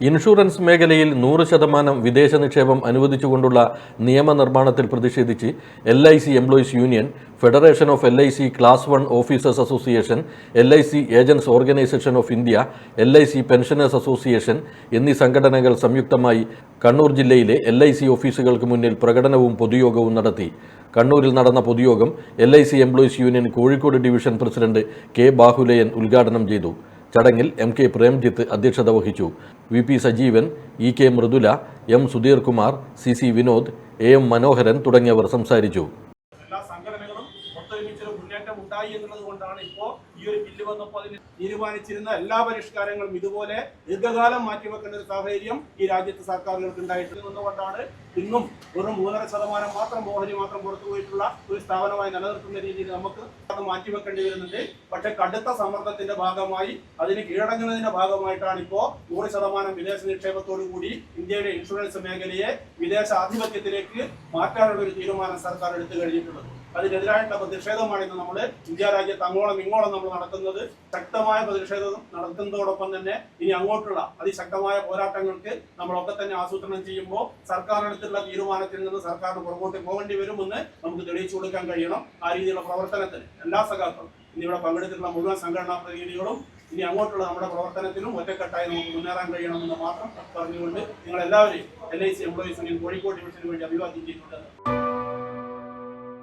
Insurance മേഖലയിൽ നൂറ് ശതമാനം വിദേശ നിക്ഷേപം അനുവദിച്ചുകൊണ്ടുള്ള നിയമനിർമ്മാണത്തിൽ പ്രതിഷേധിച്ച് L I C employees union federation of L I C class one officers association L I C agents organisation of India L I C pensioners association എന്നീ സംഘടനകൾ സംയുക്തമായി കണ്ണൂർ ജില്ലയിലെ എൽ ഐ സി ഓഫീസുകൾക്ക് മുന്നിൽ പ്രകടനവും പൊതുയോഗവും നടത്തി. കണ്ണൂരിൽ നടന്ന പൊതുയോഗം L I C employees union Kozhikode division president K Bahuleyan ഉദ്ഘാടനം ചെയ്തു. ചടങ്ങിൽ എം കെ പ്രേംജിത്ത് അധ്യക്ഷത വഹിച്ചു. V P Sajeevan E K Mridula M Sudheer Kumar C C Vinod A M Manoharan തുടങ്ങിയവർ സംസാരിച്ചു. മുന്നേറ്റം ഉണ്ടായി എന്നുള്ളത് കൊണ്ടാണ് ഇപ്പോൾ ഈ ഒരു ബില്ല് വന്നപ്പോൾ അതിന് തീരുമാനിച്ചിരുന്ന എല്ലാ പരിഷ്കാരങ്ങളും ഇതുപോലെ ദീർഘകാലം മാറ്റിവെക്കേണ്ട ഒരു സാഹചര്യം ഈ രാജ്യത്തെ സർക്കാരുകൾക്ക് ഉണ്ടായിട്ടുണ്ട് എന്നുകൊണ്ടാണ് ഇന്നും വെറും മൂന്നര ശതമാനം മാത്രം ഓഹരി മാത്രം പുറത്തു പോയിട്ടുള്ള ഒരു സ്ഥാപനമായി നിലനിർത്തുന്ന രീതിയിൽ നമുക്ക് അത് മാറ്റിവെക്കേണ്ടി വരുന്നുണ്ട്. പക്ഷേ കടുത്ത സമ്മർദ്ദത്തിന്റെ ഭാഗമായി അതിന് കീഴടങ്ങുന്നതിന്റെ ഭാഗമായിട്ടാണ് ഇപ്പോ നൂറ് ശതമാനം വിദേശ നിക്ഷേപത്തോടു കൂടി ഇന്ത്യയുടെ ഇൻഷുറൻസ് മേഖലയെ വിദേശ ആധിപത്യത്തിലേക്ക് മാറ്റാനുള്ള ഒരു തീരുമാനം സർക്കാർ എടുത്തു കഴിഞ്ഞിട്ടുള്ളത്. അതിനെതിരായിട്ടുള്ള പ്രതിഷേധമാണ് ഇന്ന് നമ്മൾ ഇന്ത്യ രാജ്യത്ത് അങ്ങോളം ഇങ്ങോളം നമ്മൾ നടത്തുന്നത് ശക്തമായ പ്രതിഷേധം നടത്തുന്നതോടൊപ്പം തന്നെ ഇനി അങ്ങോട്ടുള്ള അതിശക്തമായ പോരാട്ടങ്ങൾക്ക് നമ്മളൊക്കെ തന്നെ ആസൂത്രണം ചെയ്യുമ്പോൾ സർക്കാർ എടുത്തുള്ള തീരുമാനത്തിൽ നിന്ന് സർക്കാരിന് പുറകോട്ട് പോകേണ്ടി വരുമെന്ന് നമുക്ക് തെളിയിച്ചു കൊടുക്കാൻ കഴിയണം. ആ രീതിയിലുള്ള പ്രവർത്തനത്തിന് എല്ലാ ഇനി ഇവിടെ പങ്കെടുത്തിട്ടുള്ള മുഴുവൻ സംഘടനാ പ്രതിനിധികളും ഇനി അങ്ങോട്ടുള്ള നമ്മുടെ പ്രവർത്തനത്തിലും ഒറ്റക്കെട്ടായി നമുക്ക് മുന്നേറാൻ കഴിയണമെന്ന് മാത്രം പറഞ്ഞുകൊണ്ട് നിങ്ങൾ എല്ലാവരെയും L I C employees union Kozhikode ഡിവിഷന് വേണ്ടി അഭിവാദ്യം ചെയ്തിട്ടുണ്ട്